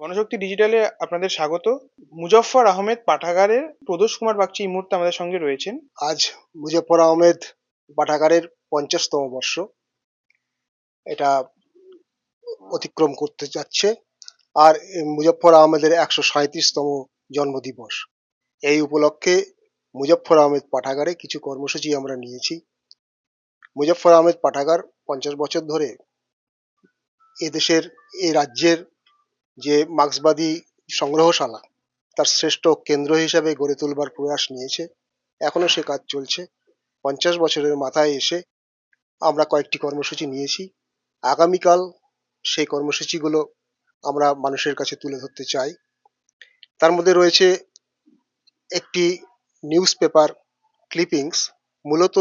গণশক্তি ডিজিটালে আপনাদের স্বাগত। মুজফফর আহমেদ পাঠাগারের প্রদোষ কুমার বাগচি এই মুহূর্তে আমাদের সঙ্গে রয়েছেন। আজ মুজফর আহমেদ পাঠাগারের পঞ্চাশতম বর্ষ। এটা অতিক্রম করতে যাচ্ছে। আর এই মুজফর আহমেদের একশো সাঁত্রিশতম জন্মদিবস। এই উপলক্ষে মুজফর আহমেদ পাঠাগারে কিছু কর্মসূচি আমরা নিয়েছি। মুজফর আহমেদ পাঠাগার পঞ্চাশ বছর ধরে এদেশের, এই রাজ্যের যে মার্ক্সবাদী সংগ্রহশালা তার শ্রেষ্ঠ কেন্দ্র হিসাবে গড়ে তুলবার প্রয়াস নিয়েছে। এখনও সে কাজ চলছে। পঞ্চাশ বছরের মাথায় এসে আমরা কয়েকটি কর্মসূচি নিয়েছি। আগামীকাল সেই কর্মসূচিগুলো আমরা মানুষের কাছে তুলে ধরতে চাই। তার মধ্যে রয়েছে একটি নিউজ পেপার, ক্লিপিংস, মূলত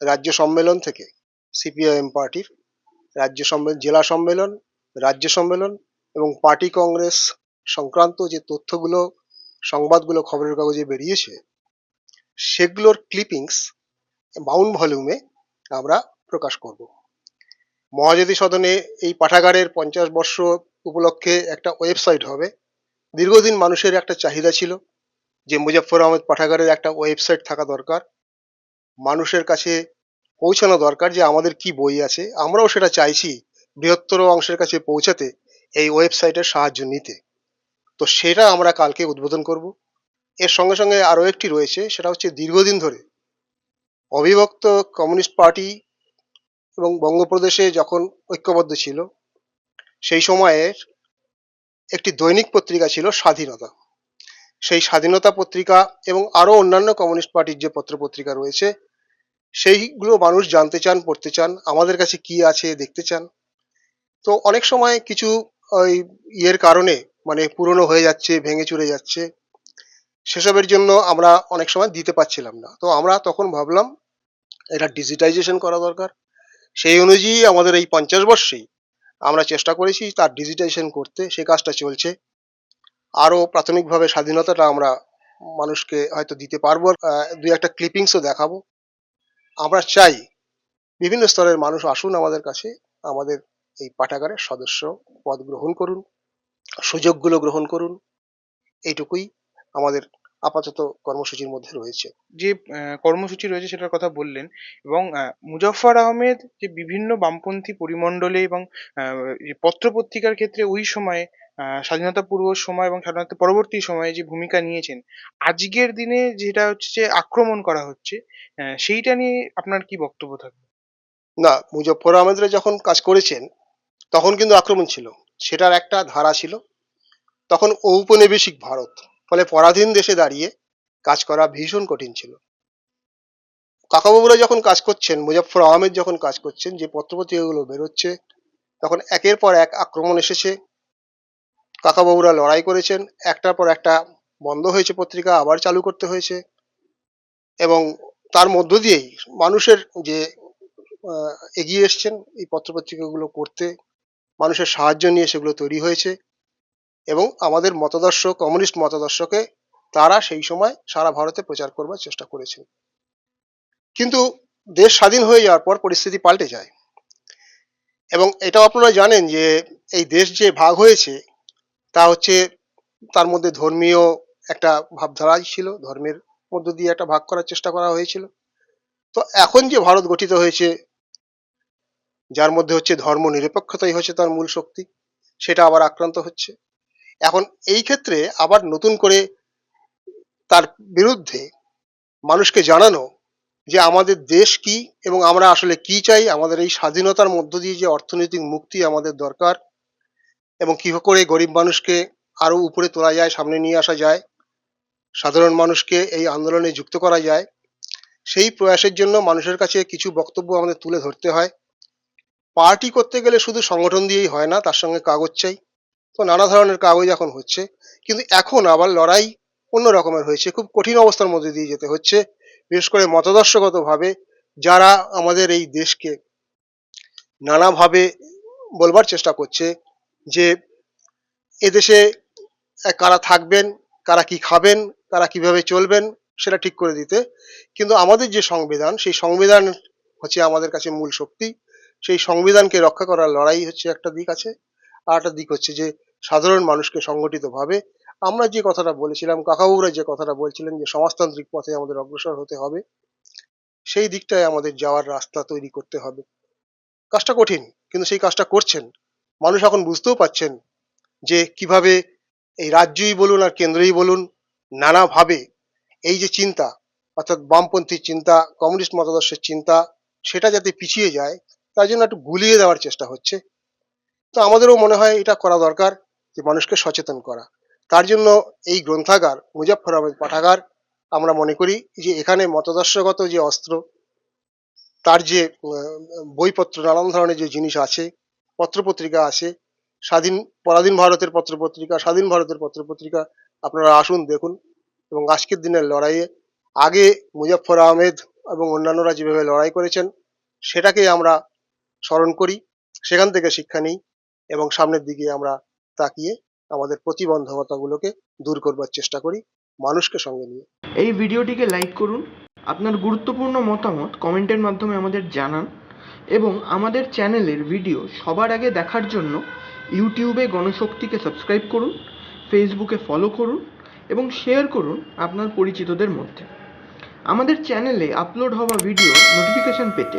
রাজ্য সম্মেলন থেকে সিপিআইএম পার্টির। রাজ্য সম্মেলন জেলা সম্মেলন, রাজ্য সম্মেলন এবং পার্টি কংগ্রেস সংক্রান্ত যে তথ্যগুলো, সংবাদগুলো খবরের কাগজে বেরিয়েছে, সেগুলোর ক্লিপিংস বাউন্ড ভলিউমে আমরা প্রকাশ করব। মহাজ্যোতি সদনে এই পাঠাগারের পঞ্চাশ বর্ষ উপলক্ষে একটা ওয়েবসাইট হবে। দীর্ঘদিন মানুষের একটা চাহিদা ছিল যে মুজফ্ফর আহমেদ পাঠাগারের একটা ওয়েবসাইট থাকা দরকার। মানুষের কাছে পৌঁছানো দরকার যে আমাদের কি বই আছে। আমরাও সেটা চাইছি বৃহত্তর অংশের কাছে পৌঁছাতে। এই ওয়েবসাইটের সাহায্য নিতে। তো সেটা আমরা কালকে উদ্বোধন করব। এর সঙ্গে সঙ্গে আরও একটি রয়েছে, সেটা হচ্ছে দীর্ঘদিন ধরে অবিভক্ত কমিউনিস্ট পার্টি এবং বঙ্গপ্রদেশে যখন ঐক্যবদ্ধ ছিল, সেই সময়ের একটি দৈনিক পত্রিকা ছিল স্বাধীনতা। সেই স্বাধীনতা পত্রিকা এবং আরও অন্যান্য কমিউনিস্ট পার্টির যে পত্রপত্রিকা রয়েছে, সেইগুলো মানুষ জানতে চান, পড়তে চান, আমাদের কাছে কি আছে, দেখতে চান। তো অনেক সময় কিছু ওই ইয়ের কারণে মানে পুরনো হয়ে যাচ্ছে, ভেঙে চুরে যাচ্ছে। সেসবের জন্য আমরা অনেক সময় দিতে পারছিলাম না। তো আমরা তখন ভাবলাম, এটা ডিজিটাইজেশন করা দরকার। সেই অনুযায়ী আমাদের এই পঞ্চাশ বর্ষেই আমরা চেষ্টা করেছি তার ডিজিটাইজেশন করতে। সে কাজটা চলছে। আরও প্রাথমিকভাবে স্বাধীনতাটা আমরা মানুষকে হয়তো দিতে পারব। দুই একটা ক্লিপিংসও দেখাবো। আমরা চাই বিভিন্ন স্তরের মানুষ আসুন আমাদের কাছে, আমাদের এই পাঠাগারের সদস্য পদ গ্রহণ করুন সুযোগগুলো গ্রহণ করুন। এইটুকুই আমাদের আপাতত কর্মসূচির মধ্যে রয়েছে। যে কর্মসূচি রয়েছে সেটার কথা বললেন এবং আহ, মুজফফর আহমেদ যে বিভিন্ন বামপন্থী পরিমণ্ডলে এবং আহ, যে পত্রপত্রিকার ক্ষেত্রে ওই সময়ে স্বাধীনতা পূর্ব সময় এবং স্বাধীনতা পরবর্তী সময়ে যে ভূমিকা নিয়েছেন আজকের দিনে যেটা হচ্ছে যে আক্রমণ করা হচ্ছে সেইটা নিয়ে আপনার কি বক্তব্য থাকবে? না মুজফর আহমেদরা যখন কাজ করেছেন তখন কিন্তু আক্রমণ ছিল। সেটার একটা ধারা ছিল। তখন ঔপনিবেশিক ভারত, ফলে পরাধীন দেশে দাঁড়িয়ে কাজ করা ভীষণ কঠিন ছিল। কাকাবাবুরা যখন কাজ করছেন মুজফর আহমেদ যখন কাজ করছেন, যে পত্রপত্রিকাগুলো বেরোচ্ছে, তখন একের পর এক আক্রমণ এসেছে। কাকাবাবুরা লড়াই করেছেন, একটার পর একটা বন্ধ হয়েছে পত্রিকা, আবার চালু করতে হয়েছে। এবং তার মধ্য দিয়েই মানুষের যে এগিয়ে এসছেন এই পত্রপত্রিকাগুলো করতে মানুষের সাহায্য নিয়ে সেগুলো তৈরি হয়েছে এবং আমাদের মতাদর্শ, কমিউনিস্ট মতাদর্শকে তারা সেই সময় সারা ভারতে প্রচার করবার চেষ্টা করেছেন কিন্তু দেশ স্বাধীন হয়ে যাওয়ার পর পরিস্থিতি পাল্টে যায়। এবং এটাও আপনারা জানেন যে এই দেশ যে ভাগ হয়েছে, তা হচ্ছে তার মধ্যে ধর্মীয় একটা ভাবধারাই ছিল, ধর্মের মধ্য দিয়ে একটা ভাগ করার চেষ্টা করা হয়েছিল। তো এখন যে ভারত গঠিত হয়েছে যার মধ্যে হচ্ছে ধর্ম নিরপেক্ষতাই হচ্ছে তার মূল শক্তি, সেটা আবার আক্রান্ত হচ্ছে। এখন এই ক্ষেত্রে আবার নতুন করে তার বিরুদ্ধে মানুষকে জানানো যে আমাদের দেশ কি এবং আমরা আসলে কি চাই, আমাদের এই স্বাধীনতার মধ্য দিয়ে যে অর্থনৈতিক মুক্তি আমাদের দরকার এবং কি করে গরিব মানুষকে আরও উপরে তোলা যায়, সামনে নিয়ে আসা যায়, সাধারণ মানুষকে এই আন্দোলনে যুক্ত করা যায়, সেই প্রয়াসের জন্য মানুষের কাছে কিছু বক্তব্য আমাদের তুলে ধরতে হয়। পার্টি করতে গেলে শুধু সংগঠন দিয়েই হয় না, তার সঙ্গে কাগজ চাই। তো নানা ধরনের কাগজ এখন হচ্ছে। কিন্তু এখন আবার লড়াই অন্য রকমের হয়েছে। খুব কঠিন অবস্থার মধ্যে দিয়ে যেতে হচ্ছে। বিশেষ করে মতাদর্শগতভাবে যারা আমাদের এই দেশকে নানাভাবে বলবার চেষ্টা করছে যে, এদেশে কারা থাকবেন, কারা কি খাবেন, কারা কীভাবে চলবেন, সেটা ঠিক করে দিতে। কিন্তু আমাদের যে সংবিধান, সেই সংবিধান হচ্ছে আমাদের কাছে মূল শক্তি। সেই সংবিধানকে রক্ষা করার লড়াই হচ্ছে একটা দিক আছে, আর একটা দিক হচ্ছে যে সাধারণ মানুষকে সংগঠিতভাবে আমরা যে কথাটা বলেছিলাম, কাকাবুরা যে কথাটা বলছিলেন যে সমাজতান্ত্রিক পথে আমাদের অগ্রসর হতে হবে, সেই দিকটায় আমাদের যাওয়ার রাস্তা তৈরি করতে হবে। কাজটা কঠিন, কিন্তু সেই কাজটা করছেন। মানুষ এখন বুঝতেও পাচ্ছেন যে কীভাবে এই রাজ্যই বলুন আর কেন্দ্রই বলুন, নানাভাবে এই যে চিন্তা, অর্থাৎ বামপন্থী চিন্তা, কমিউনিস্ট মতাদর্শের চিন্তা, সেটা যাতে পিছিয়ে যায় তার জন্য একটু গুলিয়ে দেওয়ার চেষ্টা হচ্ছে। তো আমাদেরও মনে হয় এটা করা দরকার যে মানুষকে সচেতন করা। তার জন্য এই গ্রন্থাগার মুজাফফর আহমেদ পাঠাগার, আমরা মনে করি যে এখানে মতাদর্শগত যে অস্ত্র, তার যে বইপত্র, নানান ধরনের যে জিনিস আছে, পত্রপত্রিকা আছে, স্বাধীন, পরাধীন ভারতের পত্রপত্রিকা, স্বাধীন ভারতের পত্রপত্রিকা, আপনারা আসুন দেখুন। এবং আজকের দিনের লড়াইয়ে আগে মুজাফফর আহমেদ এবং অন্যান্যরা যেভাবে লড়াই করেছেন, সেটাকে আমরা স্মরণ করি, সেখান থেকে শিক্ষা নিই এবং সামনের দিকে আমরা তাকিয়ে আমাদের প্রতিবন্ধকতাগুলোকে দূর করবার চেষ্টা করি মানুষকে সঙ্গে নিয়ে। এই ভিডিওটিকে লাইক করুন, আপনার গুরুত্বপূর্ণ মতামত কমেন্টের মাধ্যমে আমাদের জানান এবং আমাদের চ্যানেলের ভিডিও সবার আগে দেখার জন্য ইউটিউবে গণশক্তিকে সাবস্ক্রাইব করুন, ফেসবুকে ফলো করুন এবং শেয়ার করুন আপনার পরিচিতদের মধ্যে। আমাদের চ্যানেলে আপলোড হওয়া ভিডিও নোটিফিকেশন পেতে